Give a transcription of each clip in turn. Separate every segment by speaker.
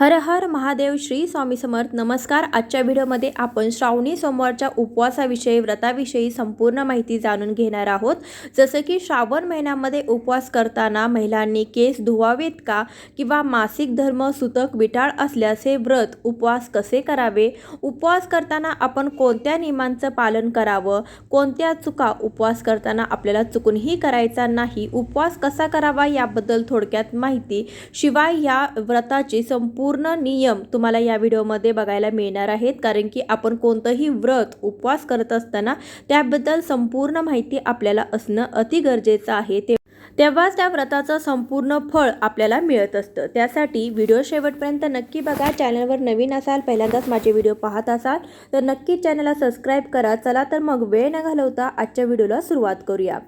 Speaker 1: हर हर महादेव श्री स्वामी समर्थ. नमस्कार. आजच्या व्हिडिओमध्ये आपण श्रावणी सोमवारच्या उपवासाविषयी व्रताविषयी संपूर्ण माहिती जाणून घेणार आहोत. जसं की श्रावण महिन्यामध्ये उपवास करताना महिलांनी केस धुवावेत का? किंवा मासिक धर्म सुतक विटाळ असल्यास हे व्रत उपवास कसे करावे? उपवास करताना आपण कोणत्या नियमांचं पालन करावं? कोणत्या चुका उपवास करताना आपल्याला चुकूनही करायचा नाही? उपवास कसा करावा याबद्दल थोडक्यात माहिती. शिवाय या व्रताची संपूर्ण पूर्ण नियम तुम्हाला या व्हिडिओमध्ये बघायला मिळणार आहेत. कारण की आपण कोणतंही व्रत उपवास करत असताना त्याबद्दल संपूर्ण माहिती आपल्याला असणं अति गरजेचं आहे. ते तेव्हाच त्या व्रताचं संपूर्ण फळ आपल्याला मिळत असतं. त्यासाठी व्हिडिओ शेवटपर्यंत नक्की बघा. चॅनलवर नवीन असाल पहिल्यांदाच माझे व्हिडिओ पाहत असाल तर नक्की चॅनलला सबस्क्राईब करा. चला तर मग वेळ न घालवता आजच्या व्हिडिओला सुरुवात करूया.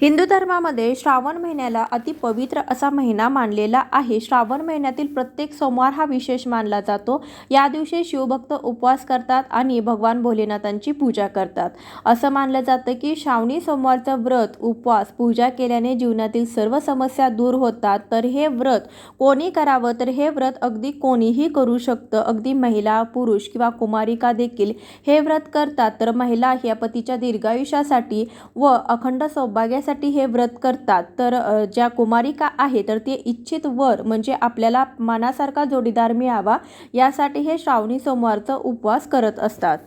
Speaker 1: हिंदू धर्मामध्ये श्रावण महिन्याला अति पवित्र असा महिना मानलेला आहे. श्रावण महिन्यातील प्रत्येक सोमवार हा विशेष मानला जातो. या दिवशी शिवभक्त उपवास करतात आणि भगवान भोलेनाथांची पूजा करतात. असं मानलं जातं की श्रावणी सोमवारचं व्रत उपवास पूजा केल्याने जीवनातील सर्व समस्या दूर होतात. तर हे व्रत कोणी करावं? तर हे व्रत अगदी कोणीही करू शकतं. अगदी महिला पुरुष किंवा कुमारिका देखील हे व्रत करतात. तर महिला ह्या पतीच्या दीर्घायुष्यासाठी व अखंड सौभाग्यासाठी हे व्रत करतात. तर ज्या कुमारिका आहे तर ते इच्छित वर म्हणजे आपल्याला मनासारखा जोडीदार मिळावा यासाठी हे श्रावणी सोमवारचा उपवास करत असतात.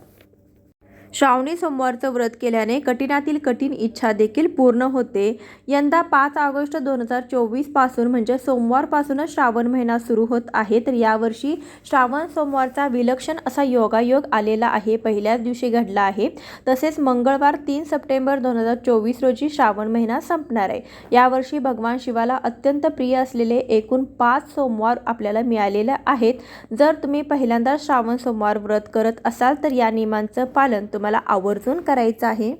Speaker 1: श्रावणी सोमवारचं व्रत केल्याने कठीणातील कठीण इच्छा देखील पूर्ण होते. यंदा पाच ऑगस्ट दोन हजार चोवीसपासून म्हणजे सोमवारपासूनच श्रावण महिना सुरू होत आहे. तर यावर्षी श्रावण सोमवारचा विलक्षण असा योगायोग आलेला आहे. पहिल्याच दिवशी घडला आहे. तसेच मंगळवार तीन सप्टेंबर दोन हजार चोवीस रोजी श्रावण महिना संपणार आहे. यावर्षी भगवान शिवाला अत्यंत प्रिय असलेले एकूण पाच सोमवार आपल्याला मिळालेले आहेत. जर तुम्ही पहिल्यांदा श्रावण सोमवार व्रत करत असाल तर या नियमांचं पालन तुम्हाला आवर्जून करायचं आहे.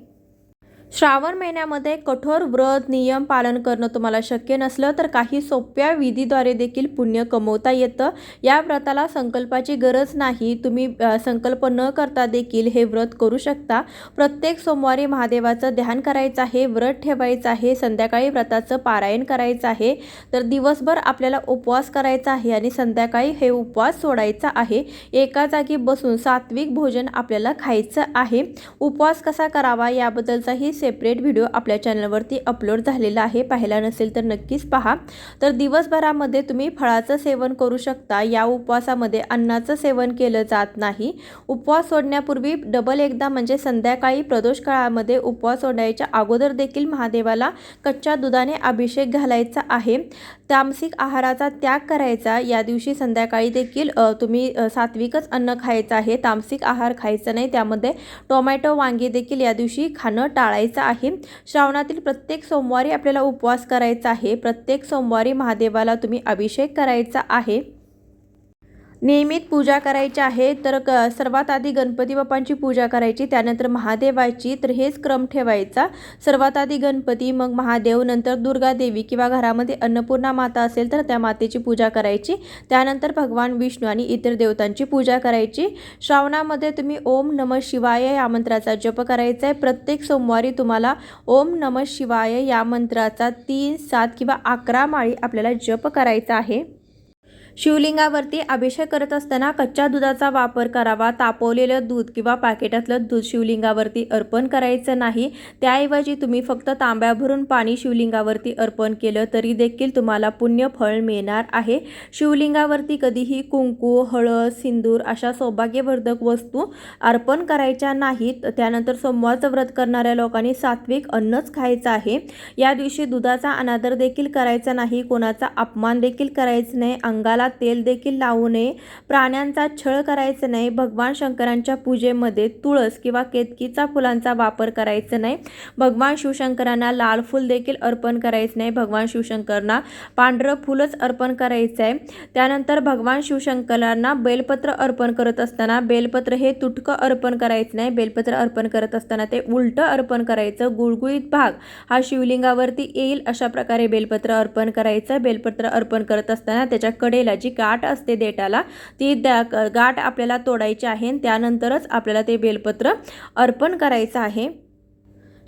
Speaker 1: श्रावण महिन्यामध्ये कठोर व्रत नियम पालन करणं तुम्हाला शक्य नसलं तर काही सोप्या विधीद्वारे देखील पुण्य कमवता येतं. या व्रताला संकल्पाची गरज नाही. तुम्ही संकल्प न करता देखील हे व्रत करू शकता. प्रत्येक सोमवारी महादेवाचं ध्यान करायचं आहे व्रत ठेवायचं आहे संध्याकाळी व्रताचं पारायण करायचं आहे. तर दिवसभर आपल्याला उपवास करायचा आहे आणि संध्याकाळी हे उपवास सोडायचा आहे. एका जागी बसून सात्विक भोजन आपल्याला खायचं आहे. उपवास कसा करावा याबद्दलचाही सेपरेट व्हिडिओ आपल्या चॅनलवरती अपलोड झालेला आहे. पाहिला नसेल तर नक्कीच पहा. तर दिवसभरामध्ये तुम्ही फळाचं सेवन करू शकता. या उपवासामध्ये अन्नाचं सेवन केलं जात नाही. उपवास सोडण्यापूर्वी डबल एकदा म्हणजे संध्याकाळी प्रदोष काळामध्ये उपवास सोडायच्या अगोदर देखील महादेवाला कच्च्या दुधाने अभिषेक घालायचा आहे. तामसिक आहाराचा त्याग करायचा. या दिवशी संध्याकाळी देखील तुम्ही सात्विकच अन्न खायचं आहे. तामसिक आहार खायचा नाही. त्यामध्ये टोमॅटो वांगी देखील या दिवशी खाणं टाळायचं आहे. श्रावणातील प्रत्येक सोमवारी आपल्याला उपवास करायचा आहे. प्रत्येक सोमवारी महादेवाला तुम्ही अभिषेक करायचा आहे. नियमित पूजा करायची आहे तर क सर्वात आधी गणपती बाप्पांची पूजा करायची त्यानंतर महादेवाची तर हेच क्रम ठेवायचा. सर्वात आधी गणपती मग महादेव नंतर दुर्गा देवी किंवा घरामध्ये अन्नपूर्णा माता असेल तर त्या मातेची पूजा करायची. त्यानंतर भगवान विष्णू आणि इतर देवतांची पूजा करायची. श्रावणामध्ये तुम्ही ओम नम शिवाय या मंत्राचा जप करायचा आहे. प्रत्येक सोमवारी तुम्हाला ओम नम शिवाय या मंत्राचा तीन सात किंवा अकरा माळी आपल्याला जप करायचा आहे. शिवलिंगावरती अभिषेक करत असताना कच्च्या दुधाचा वापर करावा तापवलेलं दूध किंवा पॅकेटातलं दूध शिवलिंगावरती अर्पण करायचं नाही त्याऐवजी तुम्ही फक्त तांब्या भरून पाणी शिवलिंगावरती अर्पण केलं तरी देखील तुम्हाला पुण्य फळ मिळणार आहे. शिवलिंगावरती कधीही कुंकू हळद सिंदूर अशा सौभाग्यवर्धक वस्तू अर्पण करायच्या नाहीत. त्यानंतर सोमवारचं व्रत करणाऱ्या लोकांनी सात्विक अन्नच खायचं आहे. या दिवशी दुधाचा अनादर देखील करायचा नाही कोणाचा अपमान देखील करायचा नाही अंगाला तेल देखील लावू नये. प्राण्यांचा छळ करायचा नाही. भगवान शंकरांच्या पूजेमध्ये तुळस किंवा केतकीचा फुलांचा वापर करायचा नाही. भगवान शिवशंकरांना लाल फूल देखील अर्पण करायचं नाही. भगवान शिवशंकरांना पांढरं फुलच अर्पण करायचं आहे त्यानंतर भगवान शिवशंकरांना बेलपत्र अर्पण करत असताना बेलपत्र हे तुटकं अर्पण करायचं नाही. बेलपत्र अर्पण करत असताना ते उलटं अर्पण करायचं. गुळगुळीत भाग हा शिवलिंगावरती येईल. अशा प्रकारे बेलपत्र अर्पण करायचं. बेलपत्र अर्पण करत असताना त्याच्या कडेला जी गाठ असते देठाला. ती द्या गाठ आपल्याला तोडायची आहे आणि त्यानंतरच आपल्याला ते बेलपत्र अर्पण करायचं आहे.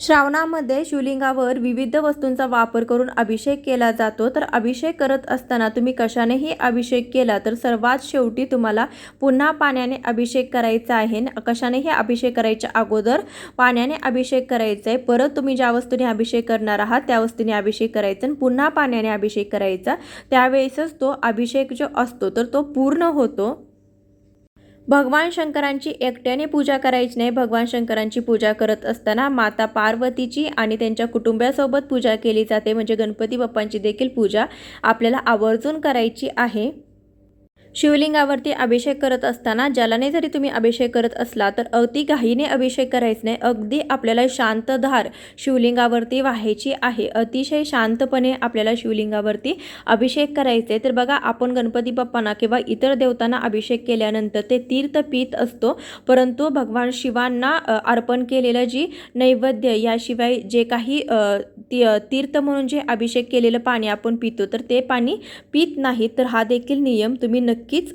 Speaker 1: श्रावणामध्ये शिवलिंगावर विविध वस्तूंचा वापर करून अभिषेक केला जातो. तर अभिषेक करत असताना तुम्ही कशानेही अभिषेक केला तर सर्वात शेवटी तुम्हाला पुन्हा पाण्याने अभिषेक करायचा आहे. न- कशानेही अभिषेक करायच्या अगोदर पाण्याने अभिषेक करायचा आहे. परत तुम्ही ज्या वस्तूने अभिषेक करणार आहात त्या वस्तूने अभिषेक करायचा आणि पुन्हा पाण्याने अभिषेक करायचा. त्यावेळेसच तो अभिषेक जो असतो तर तो पूर्ण होतो. भगवान शंकरांची एकट्याने पूजा करायची नाही. भगवान शंकरांची पूजा करत असताना माता पार्वतीची आणि त्यांच्या कुटुंबासोबत पूजा केली जाते. म्हणजे गणपती बाप्पांची देखील पूजा आपल्याला आवर्जून करायची आहे. शिवलिंगावरती अभिषेक करत असताना जलाने जरी तुम्ही अभिषेक करत असला तर अगदी घाईने अभिषेक करायचं नाही. अगदी आपल्याला शांतधार शिवलिंगावरती व्हायची आहे. अतिशय शांतपणे आपल्याला शिवलिंगावरती अभिषेक करायचे. तर बघा आपण गणपती बाप्पांना किंवा इतर देवतांना अभिषेक केल्यानंतर ते तीर्थ पीत असतो. परंतु भगवान शिवांना अर्पण केलेलं जी नैवेद्य याशिवाय जे काही ती तीर्थ म्हणून जे अभिषेक केलेलं पाणी आपण पितो तर ते पाणी पित नाही. तर हा देखील नियम तुम्ही नक्की नक्कीच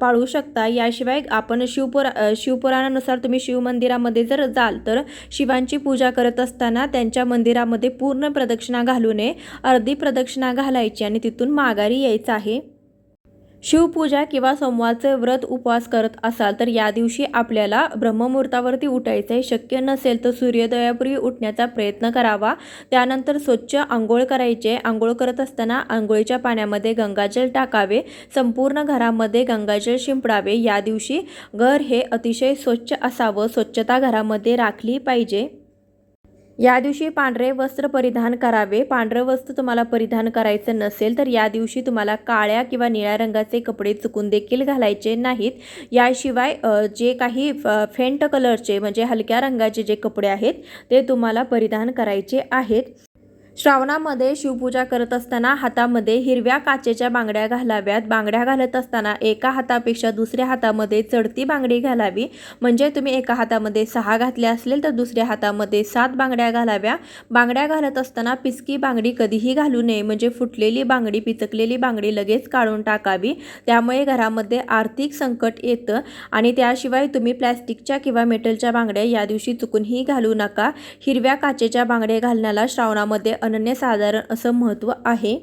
Speaker 1: पाळू शकता. याशिवाय आपण शिवपुरा शिवपुराणानुसार तुम्ही शिवमंदिरामध्ये जर जाल तर शिवांची पूजा करत असताना त्यांच्या मंदिरामध्ये पूर्ण प्रदक्षिणा घालू नये अर्धी प्रदक्षिणा घालायची आणि तिथून माघारी यायचं आहे. शिवपूजा किंवा सोमवारचे व्रत उपवास करत असाल तर या दिवशी आपल्याला ब्रह्ममुहूर्तावरती उठायचं आहे शक्य नसेल तर सूर्योदयापूर्वी उठण्याचा प्रयत्न करावा. त्यानंतर स्वच्छ आंघोळ करायचे. आंघोळ करत असताना आंघोळीच्या पाण्यामध्ये गंगाजल टाकावे. संपूर्ण घरामध्ये गंगाजल शिंपडावे. या दिवशी घर हे अतिशय स्वच्छ असावं. स्वच्छता घरामध्ये राखली पाहिजे. या दिवशी पांढरे वस्त्र परिधान करावे. पांढरं वस्त्र तुम्हाला परिधान करायचं नसेल तर या दिवशी तुम्हाला काळ्या किंवा निळ्या रंगाचे कपडे चुकून देखील घालायचे नाहीत. याशिवाय जे काही फेंट कलरचे म्हणजे हलक्या रंगाचे जे कपडे आहेत ते तुम्हाला परिधान करायचे आहेत. श्रावणामध्ये शिवपूजा करत असताना हातामध्ये हिरव्या काचेच्या बांगड्या घालाव्यात. बांगड्या घालत असताना एका हातापेक्षा दुसऱ्या हातामध्ये चढती बांगडी घालावी. म्हणजे तुम्ही एका हातामध्ये सहा घातल्या असेल तर दुसऱ्या हातामध्ये सात बांगड्या घालाव्या. बांगड्या घालत असताना पिसकी बांगडी कधीही घालू नये. म्हणजे फुटलेली बांगडी पिचकलेली बांगडी लगेच काढून टाकावी. त्यामुळे घरामध्ये आर्थिक संकट येतं आणि त्याशिवाय तुम्ही प्लॅस्टिकच्या किंवा मेटलच्या बांगड्या या दिवशी चुकूनही घालू नका. हिरव्या काचेच्या बांगड्या घालण्याला श्रावणामध्ये अनन्यसाधारण असं महत्त्व आहे.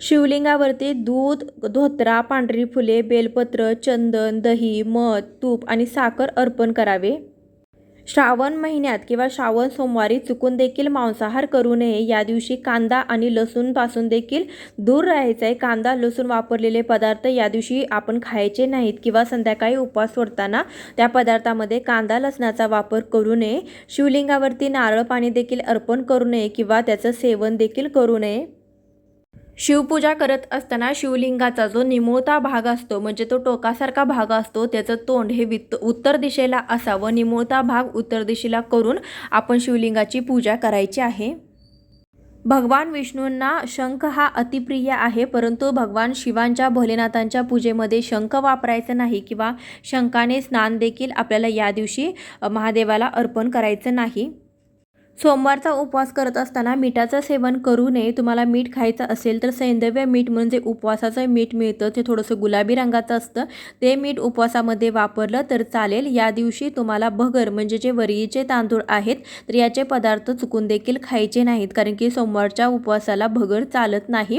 Speaker 1: शिवलिंगावरती दूध धोत्रा पांढरी फुले बेलपत्र चंदन दही मध तूप आणि साखर अर्पण करावे. श्रावण महिन्यात किंवा श्रावण सोमवारी चुकून देखील मांसाहार करू नये. या दिवशी कांदा आणि लसूणपासून देखील दूर राहायचं आहे कांदा लसूण वापरलेले पदार्थ या दिवशी आपण खायचे नाहीत किंवा संध्याकाळी उपवास सोडताना त्या पदार्थामध्ये कांदा लसणाचा वापर करू नये. शिवलिंगावरती नारळ पाणी देखील अर्पण करू नये किंवा त्याचं सेवन देखील करू नये. शिवपूजा करत असताना शिवलिंगाचा जो निमुळता भाग असतो म्हणजे तो टोकासारखा भाग असतो त्याचं तोंड हे वित्त उत्तर दिशेला असावं. निमुळता भाग उत्तर दिशेला करून आपण शिवलिंगाची पूजा करायची आहे. भगवान विष्णूंना शंख हा अतिप्रिय आहे परंतु भगवान शिवांच्या भोलेनाथांच्या पूजेमध्ये शंख वापरायचं नाही किंवा शंखाने स्नान देखील आपल्याला या दिवशी महादेवाला अर्पण करायचं नाही. सोमवारचा उपवास करत असताना मिठाचं सेवन करू नये. तुम्हाला मीठ खायचं असेल तर सैंदव्य मीठ म्हणजे उपवासाचं मीठ मिळतं. ते थोडंसं गुलाबी रंगाचं असतं ते मीठ उपवासामध्ये वापरलं तर चालेल. या दिवशी तुम्हाला भगर म्हणजे जे वरीचे तांदूळ आहेत तर याचे पदार्थ चुकून देखील खायचे नाहीत. कारण की सोमवारच्या उपवासाला भगर चालत नाही.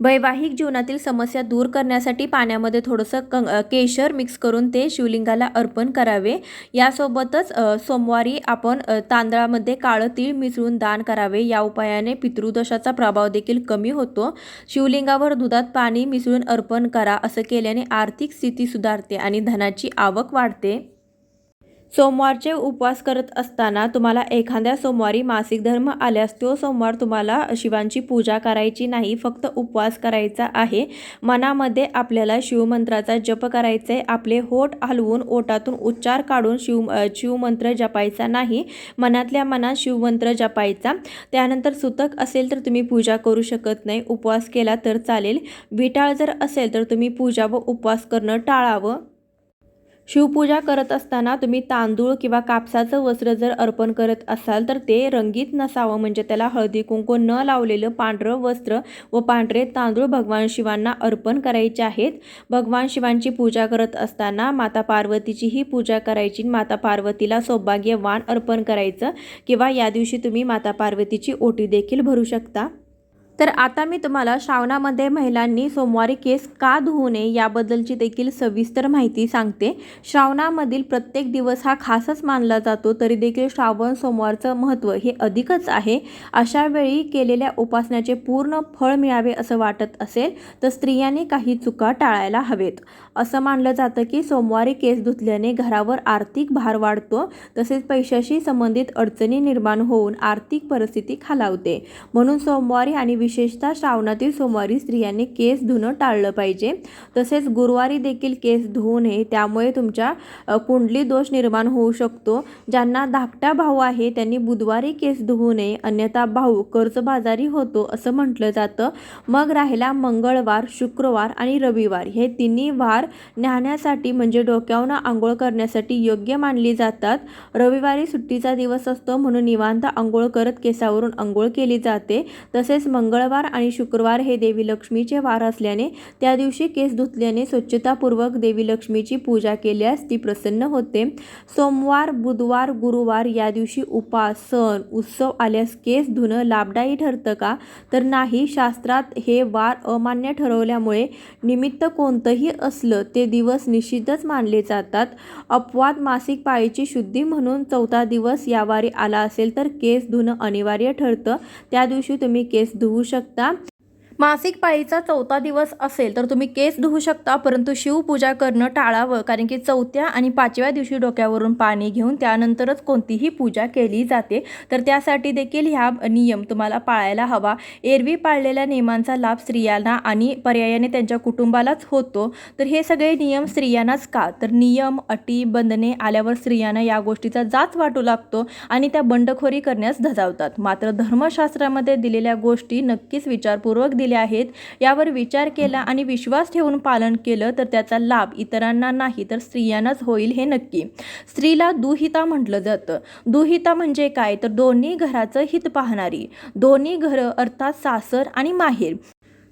Speaker 1: वैवाहिक जीवनातील समस्या दूर करण्यासाठी पाण्यामध्ये थोडंसं क केशर मिक्स करून ते शिवलिंगाला अर्पण करावे. यासोबतच सोमवारी आपण तांदळामध्ये काळं तीळ मिसळून दान करावे. या उपायाने पितृदोषाचा प्रभाव देखील कमी होतो. शिवलिंगावर दुधात पाणी मिसळून अर्पण करा असं केल्याने आर्थिक स्थिती सुधारते आणि धनाची आवक वाढते. सोमवारचे उपवास करत असताना तुम्हाला एखाद्या सोमवारी मासिक धर्म आल्यास तो सोमवार तुम्हाला शिवांची पूजा करायची नाही फक्त उपवास करायचा आहे. मनामध्ये आपल्याला शिवमंत्राचा जप करायचा आहे आपले होठ हलवून ओटातून उच्चार काढून शिव शिवमंत्र जपायचा नाही. मनातल्या मनात शिवमंत्र जपायचा. त्यानंतर सुतक असेल तर तुम्ही पूजा करू शकत नाही. उपवास केला तर चालेल. विटाळ जर असेल तर तुम्ही पूजा व उपवास करणं टाळावं. शिवपूजा करत असताना तुम्ही तांदूळ किंवा कापसाचं वस्त्र जर अर्पण करत असाल तर ते रंगीत नसावं. म्हणजे त्याला हळदी कुंकू न लावलेलं पांढरं वस्त्र व पांढरे तांदूळ भगवान शिवांना अर्पण करायचे आहेत. भगवान शिवांची पूजा करत असताना माता पार्वतीचीही पूजा करायची माता पार्वतीला सौभाग्यवान अर्पण करायचं. किंवा या दिवशी तुम्ही माता पार्वतीची ओटी देखील भरू शकता. तर आता मी तुम्हाला श्रावणामध्ये महिलांनी सोमवारी केस का धुवू नये याबद्दलची देखील सविस्तर माहिती सांगते. श्रावणामधील प्रत्येक दिवस हा खासच मानला जातो तरी देखील श्रावण सोमवारचं महत्त्व हे अधिकच आहे. अशा वेळी केलेल्या उपासनाचे पूर्ण फळ मिळावे असं वाटत असेल तर स्त्रियांनी काही चुका टाळायला हवेत. असं मानलं जातं की सोमवारी केस धुतल्याने घरावर आर्थिक भार वाढतो तसेच पैशाशी संबंधित अडचणी निर्माण होऊन आर्थिक परिस्थिती खालावते. म्हणून सोमवारी आणि विशेषतः श्रावणातील सोमवारी स्त्रियांनी केस धुणं टाळलं पाहिजे. तसेच गुरुवारी देखील केस धुवू नये त्यामुळे तुमच्या कुंडली दोष निर्माण होऊ शकतो. ज्यांना धाकटा भाऊ आहे त्यांनी बुधवारी केस धुवू नये. अन्यथा भाऊ कर्जबाजारी होतो असं म्हटलं जातं. मग राहिला मंगळवार शुक्रवार आणि रविवार. हे तिन्ही वार न्याहण्यासाठी म्हणजे डोक्यावरून आंघोळ करण्यासाठी योग्य मानली जातात. रविवारी सुट्टीचा दिवस असतो म्हणून निवांत आंघोळ करत केसावरून आंघोळ केली जाते. तसेच मंगळ मंगळवार आणि शुक्रवार हे देवी लक्ष्मीचे वार असल्याने त्या दिवशी केस धुतल्याने स्वच्छतापूर्वक देवी लक्ष्मीची पूजा केल्यास ती प्रसन्न होते. सोमवार बुधवार गुरुवार या दिवशी उपास सण उत्सव आल्यास केस धुणं लाभदायी ठरतं का? तर नाही शास्त्रात हे वार अमान्य ठरवल्यामुळे निमित्त कोणतंही असलं ते दिवस निश्चितच मानले जातात. अपवाद मासिक पाळीची शुद्धी म्हणून चौथा दिवस यावारी आला असेल तर केस धुणं अनिवार्य ठरतं. त्या दिवशी तुम्ही केस धुवू शकता. मासिक पाळीचा चौथा दिवस असेल तर तुम्ही केस धुवू शकता परंतु शिवपूजा करणं टाळावं कारण की चौथ्या आणि पाचव्या दिवशी डोक्यावरून पाणी घेऊन त्यानंतरच कोणतीही पूजा केली जाते. तर त्यासाठी देखील ह्या नियम तुम्हाला पाळायला हवा. एरवी पाळलेल्या नियमांचा लाभ स्त्रियांना आणि पर्यायाने त्यांच्या कुटुंबालाच होतो. तर हे सगळे नियम स्त्रियांनाच का? तर नियम अटी बंधने आल्यावर स्त्रियांना या गोष्टीचा जाच वाटू लागतो आणि त्या बंडखोरी करण्यास धजावतात. मात्र धर्मशास्त्रामध्ये दिलेल्या गोष्टी नक्कीच विचारपूर्वक दिल्या केले आहेत. यावर विचार केला आणि विश्वास ठेवून पालन केलं तर त्याचा लाभ इतरांना नाही तर स्त्रियांनाच होईल हे नक्की. स्त्रीला दुहिता म्हटलं जातं. दुहिता म्हणजे काय? तर दोन्ही घराचं हित पाहणारी. दोन्ही घरं अर्थात सासर आणि माहेर.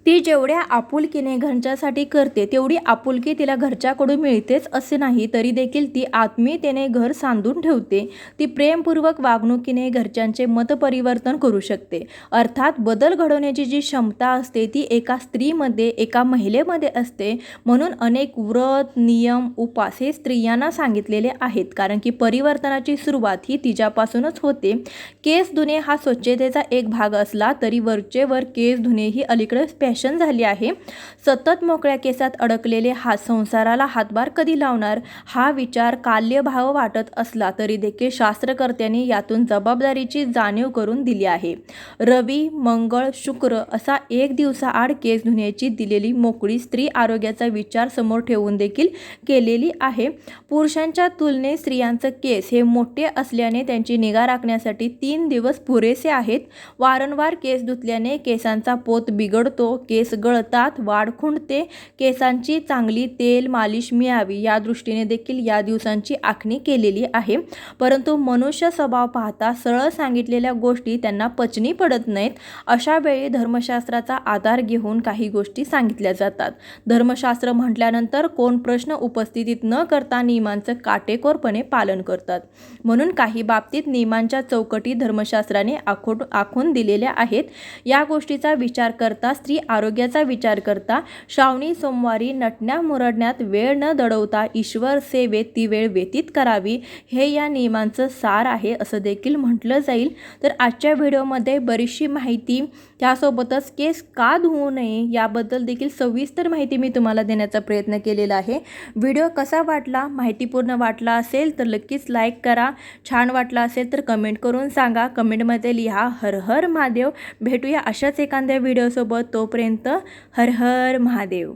Speaker 1: ती जेवढ्या आपुलकीने घरच्यासाठी करते तेवढी आपुलकी तिला घरच्याकडून मिळतेच असे नाही तरी देखील ती आत्मीयतेने घर सांधून ठेवते. ती प्रेमपूर्वक वागणुकीने घरच्यांचे मतपरिवर्तन करू शकते. अर्थात बदल घडवण्याची जी क्षमता असते ती एका स्त्रीमध्ये एका महिलेमध्ये असते. म्हणून अनेक व्रत नियम उपास हे स्त्रियांना सांगितलेले आहेत. कारण की परिवर्तनाची सुरुवात ही तिच्यापासूनच होते. केस धुणे हा स्वच्छतेचा एक भाग असला तरी वरचे वर केस धुणे ही अलीकडे फॅशन झाली आहे. सतत मोकळ्या केसात अडकलेले हा संसाराला हातभार कधी लावणार? हा विचार काल्यभाव वाटत असला तरी देखील शास्त्रकर्त्यांनी यातून जबाबदारीची जाणीव करून दिली आहे. रवी मंगळ शुक्र असा एक दिवसाआड केस धुण्याची दिलेली मोकळी स्त्री आरोग्याचा विचार समोर ठेवून देखील केलेली आहे. पुरुषांच्या तुलनेत स्त्रियांचं केस हे मोठे असल्याने त्यांची निगा राखण्यासाठी तीन दिवस पुरेसे आहेत. वारंवार केस धुतल्याने केसांचा पोत बिघडतो केस गळतात वाढ खुंटते केसांची चांगली तेल मालिश मिळावी या दृष्टीने देखील या दिवसांची आखणी केलेली आहे. परंतु मनुष्य स्वभाव पाहता सरळ सांगितलेल्या गोष्टी त्यांना पचनी पडत नाहीत. अशा वेळी धर्मशास्त्राचा आधार घेऊन काही गोष्टी सांगितल्या जातात. धर्मशास्त्र म्हटल्यानंतर कोण प्रश्न उपस्थितीत न करता नियमांचं काटेकोरपणे पालन करतात. म्हणून काही बाबतीत नियमांच्या चौकटी धर्मशास्त्राने आखून आखून दिलेल्या आहेत. या गोष्टीचा विचार करता स्त्री आरोग्याचा विचार करता श्रावणी सोमवारी नटण्या मुरडण्यात वेळ न दडवता ईश्वर सेवेत ती वेळ व्यतीत करावी हे या नियमांचं सार आहे असं देखील म्हटलं जाईल. तर आजच्या व्हिडिओमध्ये बरीचशी माहिती त्यासोबतच केस का धुवू नये याबद्दल देखील सविस्तर माहिती मी तुम्हाला देण्याचा प्रयत्न केलेला आहे. व्हिडिओ कसा वाटला माहितीपूर्ण वाटला असेल तर नक्कीच लाईक करा. छान वाटला असेल तर कमेंट करून सांगा. कमेंटमध्ये लिहा हर हर महादेव. भेटूया अशाच एखाद्या व्हिडिओसोबत. तोपर्यंत हर हर महादेव.